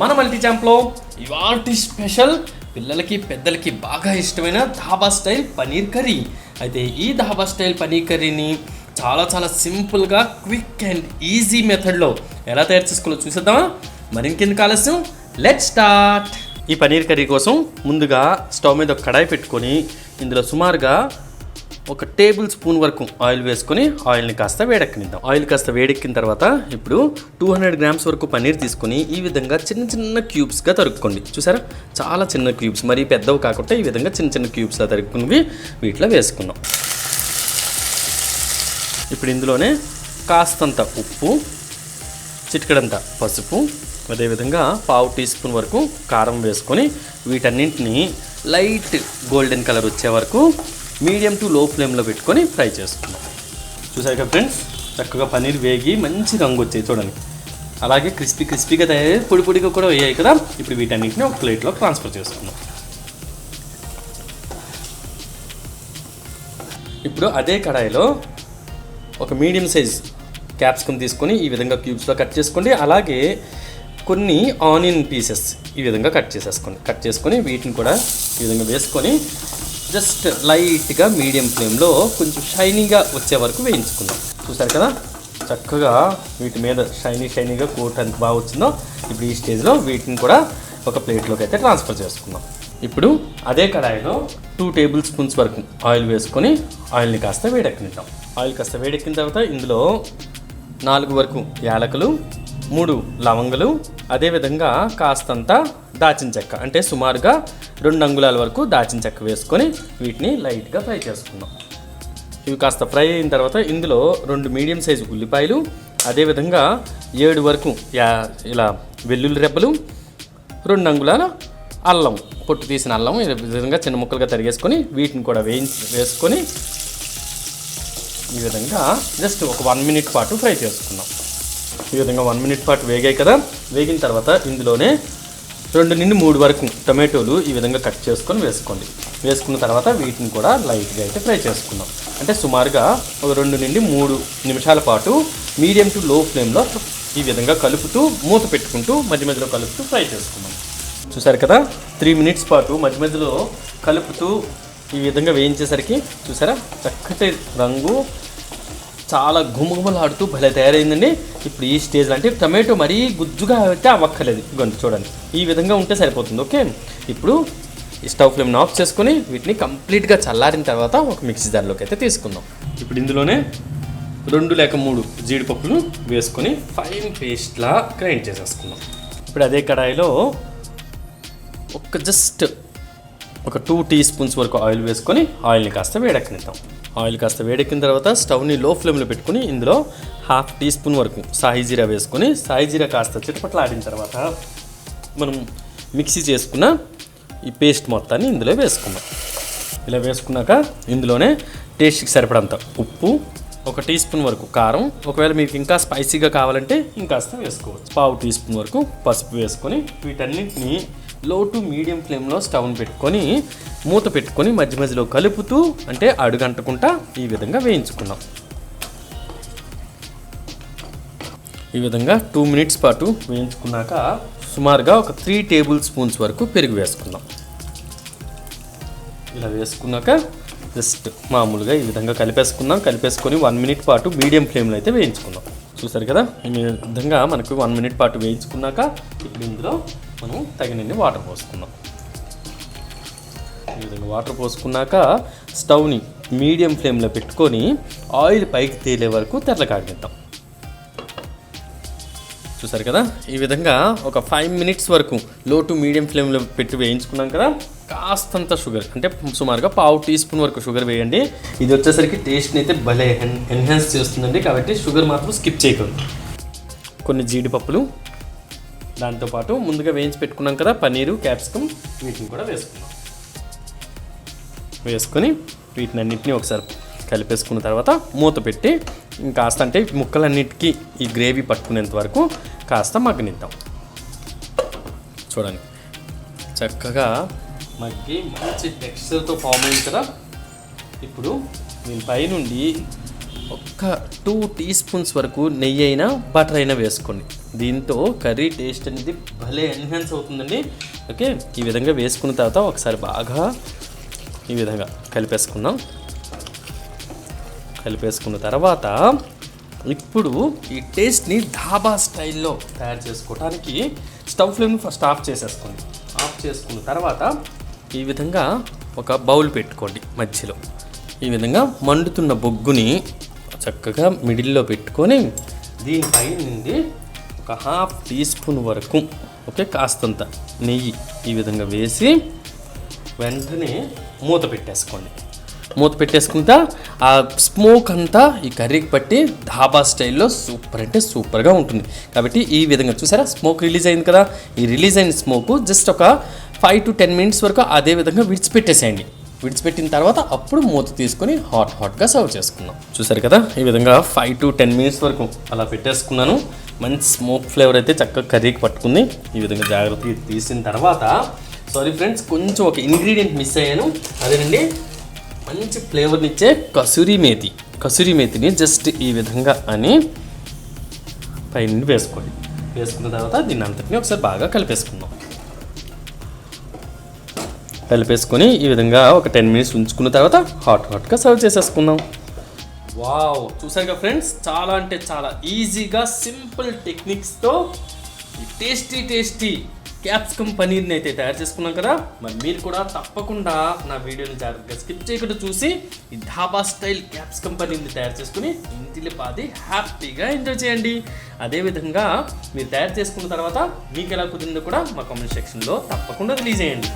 మన మల్టీ ఛాంప్లో ఇవాటి స్పెషల్ పిల్లలకి పెద్దలకి బాగా ఇష్టమైన ధాబా స్టైల్ పనీర్ కర్రీ. అయితే ఈ ధాబా స్టైల్ పనీర్ కర్రీని చాలా చాలా సింపుల్గా క్విక్ అండ్ ఈజీ మెథడ్లో ఎలా తయారు చేసుకోవాలో చూసేద్దామా? మరింకెందుకు ఆలస్యం? లెట్ స్టార్ట్ ఈ పనీర్ కర్రీ కోసం ముందుగా స్టవ్ మీద ఒక కడాయి పెట్టుకొని ఇందులో సుమారుగా ఒక టేబుల్ స్పూన్ వరకు ఆయిల్ వేసుకొని ఆయిల్ని కాస్త వేడెక్కనిద్దాం. ఆయిల్ కాస్త వేడెక్కిన తర్వాత ఇప్పుడు టూ హండ్రెడ్ గ్రామ్స్ వరకు పన్నీర్ తీసుకొని ఈ విధంగా చిన్న చిన్న క్యూబ్స్గా తరుక్కోండి. చూసారా? చాలా చిన్న క్యూబ్స్ మరీ పెద్దవి కాకుండా ఈ విధంగా చిన్న చిన్న క్యూబ్స్గా తరుక్కుని వీటిలో వేసుకున్నాం. ఇప్పుడు ఇందులోనే కాస్తంత ఉప్పు చిటికడంత పసుపు అదేవిధంగా పావు టీ స్పూన్ వరకు కారం వేసుకొని వీటన్నింటినీ లైట్ గోల్డెన్ కలర్ వచ్చే వరకు మీడియం టు లో ఫ్లేమ్లో పెట్టుకొని ఫ్రై చేసుకుందాం. చూసారు కదా ఫ్రెండ్స్ చక్కగా పన్నీర్ వేగి మంచి రంగు వచ్చాయి చూడండి. అలాగే క్రిస్పీ క్రిస్పీగా తయారై పొడి పొడిగా కూడా వేయాయి కదా. ఇప్పుడు వీటన్నింటిని ఒక ప్లేట్లో ట్రాన్స్ఫర్ చేసుకుందాం. ఇప్పుడు అదే కడాయిలో ఒక మీడియం సైజ్ క్యాప్సికమ్ తీసుకొని ఈ విధంగా క్యూబ్స్లో కట్ చేసుకోండి. అలాగే కొన్ని ఆనియన్ పీసెస్ ఈ విధంగా కట్ చేసేసుకోండి. కట్ చేసుకొని వీటిని కూడా ఈ విధంగా వేసుకొని జస్ట్ లైట్గా మీడియం ఫ్లేమ్లో కొంచెం షైనీగా వచ్చే వరకు వేయించుకుందాం. చూసారు కదా? చక్కగా వీటి మీద షైనీ షైనీగా కోట్ ఎంత బాగా వచ్చిందో ఇప్పుడు ఈ స్టేజ్లో వీటిని కూడా ఒక ప్లేట్లోకి అయితే ట్రాన్స్ఫర్ చేసుకుందాం. ఇప్పుడు అదే కడాయిలో టూ టేబుల్ స్పూన్స్ వరకు ఆయిల్ వేసుకొని ఆయిల్ని కాస్త వేడెక్కనిద్దాం. ఆయిల్ కాస్త వేడెక్కిన తర్వాత ఇందులో నాలుగు వరకు యాలకులు మూడు లవంగలు అదేవిధంగా కాస్తంత దాచిన చెక్క. అంటే సుమారుగా రెండు అంగుళాల వరకు దాచిన చెక్క వేసుకొని వీటిని లైట్గా ఫ్రై చేసుకుందాం. ఇవి కాస్త ఫ్రై అయిన తర్వాత ఇందులో రెండు మీడియం సైజు ఉల్లిపాయలు అదేవిధంగా ఏడు వరకు యా ఇలా వెల్లుల్లి రెబ్బలు రెండు అంగుళాల అల్లం పొట్టు తీసిన అల్లం ఈ విధంగా చిన్న ముక్కలుగా తరిగేసుకొని వీటిని కూడా వేయించి వేసుకొని ఈ విధంగా జస్ట్ ఒక వన్ మినిట్ పాటు ఫ్రై చేసుకుందాం. ఈ విధంగా వన్ మినిట్ పాటు వేగాయి కదా. వేగిన తర్వాత ఇందులోనే రెండు నుండి మూడు వరకు టమాటోలు ఈ విధంగా కట్ చేసుకొని వేసుకోండి. వేసుకున్న తర్వాత వీటిని కూడా లైట్గా అయితే ఫ్రై చేసుకుందాం. అంటే సుమారుగా ఒక రెండు నుండి మూడు నిమిషాల పాటు మీడియం టు లో ఫ్లేమ్లో ఈ విధంగా కలుపుతూ మూత పెట్టుకుంటూ మధ్య మధ్యలో కలుపుతూ ఫ్రై చేసుకుందాం. చూసారు కదా? త్రీ మినిట్స్ పాటు మధ్య మధ్యలో కలుపుతూ ఈ విధంగా వేయించేసరికి చూసారా? చక్కటి రంగు చాలా గుమగుమలాడుతూ భలే తయారైందండి. ఇప్పుడు ఈ స్టేజ్ అంటే టమాటో మరీ గుజ్జుగా అయితే అవ్వక్కర్లేదు. ఇదిగోండి చూడండి. ఈ విధంగా ఉంటే సరిపోతుంది ఓకే? ఇప్పుడు ఈ స్టవ్ ఫ్లేమ్ని ఆఫ్ చేసుకుని వీటిని కంప్లీట్గా చల్లారిన తర్వాత ఒక మిక్సీ జార్లోకి అయితే తీసుకుందాం. ఇప్పుడు ఇందులోనే రెండు లేక మూడు జీడిపప్పులు వేసుకొని ఫైన్ పేస్ట్లా గ్రైండ్ చేసేసుకుందాం. ఇప్పుడు అదే కడాయిలో ఒక జస్ట్ ఒక టూ టీ స్పూన్స్ వరకు ఆయిల్ వేసుకొని ఆయిల్ని కాస్త వేడెక్కనిద్దాం. ఆయిల్ కాస్త వేడెక్కిన తర్వాత స్టవ్ని లో ఫ్లేమ్లో పెట్టుకుని ఇందులో హాఫ్ టీ స్పూన్ వరకు సాయి జీరా వేసుకొని సాయి జీరా కాస్త చిటపట్లాడిన తర్వాత మనం మిక్సీ చేసుకున్న ఈ పేస్ట్ మొత్తాన్ని ఇందులో వేసుకుందాం. ఇలా వేసుకున్నాక ఇందులోనే టేస్ట్కి సరిపడంత ఉప్పు ఒక టీ స్పూన్ వరకు కారం ఒకవేళ మీకు ఇంకా స్పైసీగా కావాలంటే ఇంకాస్త వేసుకోవచ్చు. పావు టీ స్పూన్ వరకు పసుపు వేసుకొని వీటన్నిటిని లో టు మీడియం ఫ్లేమ్లో స్టవ్ని పెట్టుకొని మూత పెట్టుకొని మధ్య మధ్యలో కలుపుతూ అంటే అడుగంటకుండా ఈ విధంగా వేయించుకున్నాం ఈ విధంగా టూ మినిట్స్ పాటు వేయించుకున్నాక సుమారుగా ఒక త్రీ టేబుల్ స్పూన్స్ వరకు పెరుగు వేసుకుందాం. ఇలా వేసుకున్నాక జస్ట్ మామూలుగా ఈ విధంగా కలిపేసుకుందాం. కలిపేసుకొని వన్ మినిట్ పాటు మీడియం ఫ్లేమ్లో అయితే వేయించుకుందాం. చూసారు కదా? ఈ విధంగా మనకు వన్ మినిట్ పాటు వేయించుకున్నాక ఇప్పుడు ఇందులో మనం తగినన్ని వాటర్ పోసుకుందాం. ఈ విధంగా వాటర్ పోసుకున్నాక స్టవ్ని మీడియం ఫ్లేమ్లో పెట్టుకొని ఆయిల్ పైకి తేలే వరకు తెల్లకాగనిద్దాం చూసారు కదా? ఈ విధంగా ఒక ఫైవ్ మినిట్స్ వరకు లో టు మీడియం ఫ్లేమ్లో పెట్టి వేయించుకున్నాం కదా? కాస్తంత షుగర్ అంటే సుమారుగా పావు టీ స్పూన్ వరకు షుగర్ వేయండి. ఇది వచ్చేసరికి టేస్ట్ని అయితే భలే ఎన్ ఎన్హాన్స్ చేస్తుందండి. కాబట్టి షుగర్ మాత్రం స్కిప్ చేయకూడదు. కొన్ని జీడిపప్పులు దాంతోపాటు ముందుగా వేయించి పెట్టుకున్నాం కదా పన్నీరు క్యాప్సికమ్ వీటిని కూడా వేసుకున్నాం. వేసుకొని వీటిని అన్నింటినీ ఒకసారి కలిపేసుకున్న తర్వాత మూత పెట్టి కాస్త అంటే ముక్కలన్నిటికీ ఈ గ్రేవీ పట్టుకునేంత వరకు కాస్త మగ్గనిద్దాం. చూడండి. చక్కగా మగ్గి మంచి టెక్స్చర్తో ఫామ్ అయింది కదా. ఇప్పుడు దీని పైనుండి ఒక్క టూ టీ స్పూన్స్ వరకు నెయ్యి అయినా బటర్ అయినా వేసుకోండి. దీంతో కర్రీ టేస్ట్ అనేది భలే ఎన్హాన్స్ అవుతుందండి. ఓకే ఈ విధంగా వేసుకున్న తర్వాత ఒకసారి బాగా ఈ విధంగా కలిపేసుకుందాం. కలిపేసుకున్న తర్వాత ఇప్పుడు ఈ టేస్ట్ని ధాబా స్టైల్లో తయారు చేసుకోవడానికి స్టవ్ ఫ్లేమ్ని ఫస్ట్ ఆఫ్ చేసేసుకోండి. ఆఫ్ చేసుకున్న తర్వాత ఈ విధంగా ఒక బౌల్ పెట్టుకోండి మధ్యలో. ఈ విధంగా మండుతున్న బొగ్గుని చక్కగా మిడిల్లో పెట్టుకొని దీనిపై నుండి ఒక హాఫ్ టీ స్పూన్ వరకు ఓకే కాస్తంత నెయ్యి ఈ విధంగా వేసి వెంటనే మూత పెట్టేసుకోండి. మూత పెట్టేసుకుంటా ఆ స్మోక్ అంతా ఈ కర్రీకి పట్టి ధాబా స్టైల్లో సూపర్ అంటే సూపర్గా ఉంటుంది. కాబట్టి ఈ విధంగా చూసారా స్మోక్ రిలీజ్ అయింది కదా ఈ రిలీజ్ అయిన స్మోక్ జస్ట్ ఒక ఫైవ్ టు టెన్ మినిట్స్ వరకు అదే విధంగా విడిచిపెట్టేసేయండి. విడిచిపెట్టిన తర్వాత అప్పుడు మూత తీసుకొని హాట్ హాట్గా సర్వ్ చేసుకున్నాం చూసారు కదా ఈ విధంగా ఫైవ్ టు టెన్ మినిట్స్ వరకు అలా పెట్టేసుకున్నాను. మంచి స్మోక్ ఫ్లేవర్ అయితే చక్కగా కర్రీకి పట్టుకుంది. ఈ విధంగా జాగ్రత్తగా తీసిన తర్వాత సారీ ఫ్రెండ్స్ కొంచెం ఒక ఇంగ్రీడియంట్ మిస్ అయ్యాను. అదేనండి మంచి ఫ్లేవర్నిచ్చే కసూరి మేతి. కసూరి మేతిని జస్ట్ ఈ విధంగా అని పైన వేసుకోండి. వేసుకున్న తర్వాత దీన్ని అంతటిని ఒకసారి బాగా కలిపేసుకుందాం. కలిపేసుకొని ఈ విధంగా ఒక టెన్ మినిట్స్ ఉంచుకున్న తర్వాత హాట్ హాట్గా సర్వ్ చేసేసుకుందాం. వావ్. చూసారుగా ఫ్రెండ్స్? చాలా అంటే చాలా ఈజీగా సింపుల్ టెక్నిక్స్తో టేస్టీ టేస్టీ క్యాప్సికమ్ పనీర్ని అయితే తయారు చేసుకున్నాం కదా. మరి మీరు కూడా తప్పకుండా నా వీడియోని జాగ్రత్తగా స్కిప్ చేయకుండా చూసి ఈ ధాబా స్టైల్ క్యాప్సికమ్ పనీర్ని తయారు చేసుకుని ఇంటిలో పాది హ్యాపీగా ఎంజాయ్ చేయండి. అదేవిధంగా మీరు తయారు చేసుకున్న తర్వాత మీకు ఎలా కుదిరిందో కూడా మా కామెంట్ సెక్షన్లో తప్పకుండా రిలీజ్ చేయండి